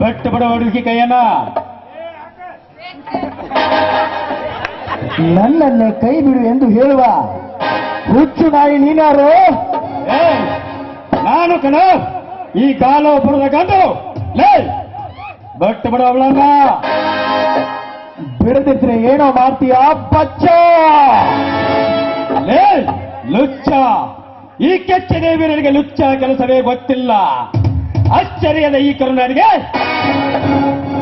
ಬಿಡ ಹುಡುಗಿ ಕೈಯನ್ನ. ನನ್ನನ್ನೇ ಕೈ ಬಿಡು ಎಂದು ಹೇಳುವ ಹುಚ್ಚು ನಾಯಿ ನೀನಾರು ನಾನು ಕಣ, ಈ ಕಾಲೋಪುರದ ಗಂಡು. ಲೇ ಬಟ್ ಬಿಡ ಅವಳನ್ನ. ಬಿಡದಿದ್ರೆ ಏನೋ ಮಾಡ್ತೀಯ, ಬಚ್ಚ. ಲೇ, ಲುಚ್ಚ. ಈ ಕೆಚ್ಚ ದೇವಿಯರಿಗೆ ಲುಚ್ಚ ಕೆಲಸವೇ ಗೊತ್ತಿಲ್ಲ. ಆಶ್ಚರ್ಯದ ಈ ಕರುಣರಿಗೆ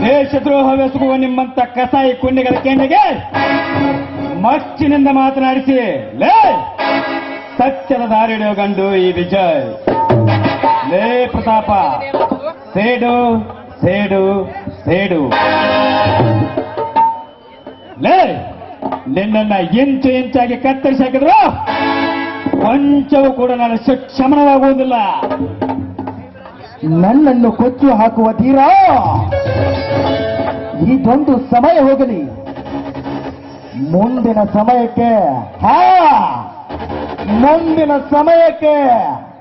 ದೇಶದ್ರೋಹವೆಸಗುವ ನಿಮ್ಮಂತ ಕಸಾಯಿ ಕುಂಡಿಗಳ ಕೆಂಡಿಗೆ ಮಚ್ಚಿನಿಂದ ಮಾತನಾಡಿಸಿ, ಲೇ, ಸತ್ಯದ ದಾರಿಡಿಯೋ ಗಂಡು ಈ ವಿಜಯ್. ಲೇ, ಪ್ರತಾಪ, ಸೇಡು ಸೇಡು ಸೇಡು. ಲೇ ನಿನ್ನ ಇಂಚು ಇಂಚಾಗಿ ಕತ್ತರಿಸಿ ಹಾಕಿದ್ರು, ಕೊಂಚವೂ ಕೂಡ ನಾನು ಶಮನವಾಗುವುದಿಲ್ಲ. ನನ್ನನ್ನು ಕೊಚ್ಚು ಹಾಕುವ ತೀರ ಇದೊಂದು ಸಮಯ ಹೋಗಲಿ. ಮುಂದಿನ ಸಮಯಕ್ಕೆ ಹಾ. ಮುಂದಿನ ಸಮಯಕ್ಕೆ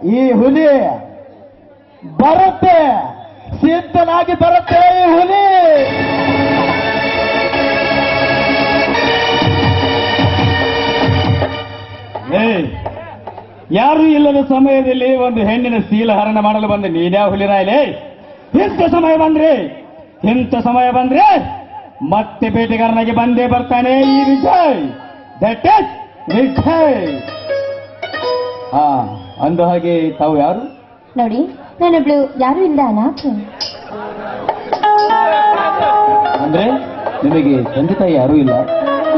ಈ ಹುಲಿ ಬರುತ್ತೆ. ಸಿದ್ಧನಾಗಿ ಬರುತ್ತೆ ಈ ಹುಲಿ. ಯಾರು ಇಲ್ಲದ ಸಮಯದಲ್ಲಿ ಒಂದು ಹೆಣ್ಣಿನ ಶೀಲ ಹರಣ ಮಾಡಲು ಬಂದ. ನೀನ್ಯಾವ ಹುಲಿರಾಯ್ಲೆ ಇಂಥ ಸಮಯ ಬಂದ್ರೆ ಇಂಥ ಸಮಯ ಬಂದ್ರೆ ಮತ್ತೆ ಬೇಟೆಗಾರನಾಗಿ ಬಂದೇ ಬರ್ತಾನೆ ಈ ವಿಜಯ್. That is Vijay. ಹಾ ಅಂದ ಹಾಗೆ ತಾವು ಯಾರು? ನೋಡಿ ನಾನೊಬ್ಳು ಯಾರು ಇಲ್ಲ ಅನಾಥೆ. ಅಂದ್ರೆ ನಿಮಗೆ ತಂದೆ ತಾಯಿ ಯಾರೂ ಇಲ್ಲ?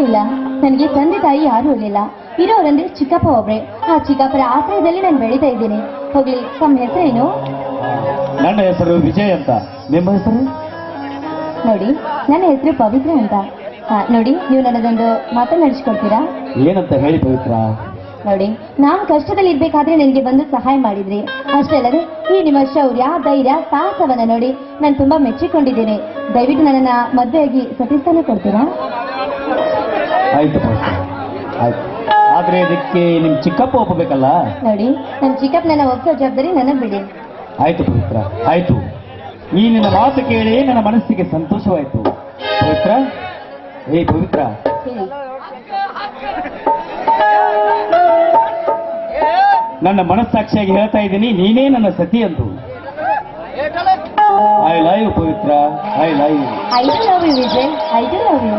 ಇಲ್ಲ ನನಗೆ ತಂದೆ ತಾಯಿ ಯಾರು ಇರಲಿಲ್ಲ. ಇರೋರಂದ್ರೆ ಚಿಕ್ಕಪ್ಪ ಒಬ್ರೆ. ಆ ಚಿಕ್ಕಪ್ಪರ ಆಶ್ರಯದಲ್ಲಿ ನಾನು ಬೆಳೀತಾ ಇದ್ದೀನಿ. ಹೋಗ್ಲಿ ತಮ್ಮ ಹೆಸರೇನು? ನನ್ನ ಹೆಸರು ವಿಜಯ್ ಅಂತ. ನಿಮ್ಮ ಹೆಸರು? ನೋಡಿ ನನ್ನ ಹೆಸರು ಪವಿತ್ರ ಅಂತ. ನೋಡಿ ನೀವು ನನ್ನದೊಂದು ಮಾತನಾಡಿಸ್ಕೊಡ್ತೀರಾ ಏನಂತ ಹೇಳಿ ಪವಿತ್ರ. ನೋಡಿ ನಾನು ಕಷ್ಟದಲ್ಲಿ ಇರ್ಬೇಕಾದ್ರೆ ನನಗೆ ಬಂದು ಸಹಾಯ ಮಾಡಿದ್ರಿ. ಅಷ್ಟೇ ಅಲ್ಲದೆ ಈ ನಿಮ್ಮ ಶೌರ್ಯ ಧೈರ್ಯ ಸಾಹಸವನ್ನ ನೋಡಿ ನಾನು ತುಂಬಾ ಮೆಚ್ಚಿಕೊಂಡಿದ್ದೇನೆ. ದಯವಿಟ್ಟು ನನ್ನನ್ನ ಮದುವೆಯಾಗಿ ಸತೀಸ್ತಾನೆ ಕೊಡ್ತೀರಾ? ಆಯ್ತು ಪವಿತ್ರ. ಆಯ್ತು. ಆದ್ರೆ ಇದಕ್ಕೆ ನಿಮ್ ಚಿಕ್ಕಪ್ಪ ಒಪ್ಪಬೇಕಲ್ಲ? ನೋಡಿ ನನ್ನ ಚಿಕ್ಕಪ್ಪನನ್ನ ಒಪ್ಪೋ ಜವಾಬ್ದಾರಿ ನನ್ನ ಬಿಡಿ. ಆಯ್ತು ಪವಿತ್ರ ಆಯ್ತು. ಈ ನಿನ್ನ ಮಾತು ಕೇಳಿ ನನ್ನ ಮನಸ್ಸಿಗೆ ಸಂತೋಷವಾಯ್ತು. ಪವಿತ್ರ? ಏ ಪವಿತ್ರ. ಹೇಳಿ ನನ್ನ ಮನಸ್ಸಾಕ್ಷಿಯಾಗಿ ಹೇಳ್ತಾ ಇದ್ದೀನಿ ನೀನೇ ನನ್ನ ಸತಿ ಅಂತು I love you Pavithra. I love you I love you Vijay. I do love you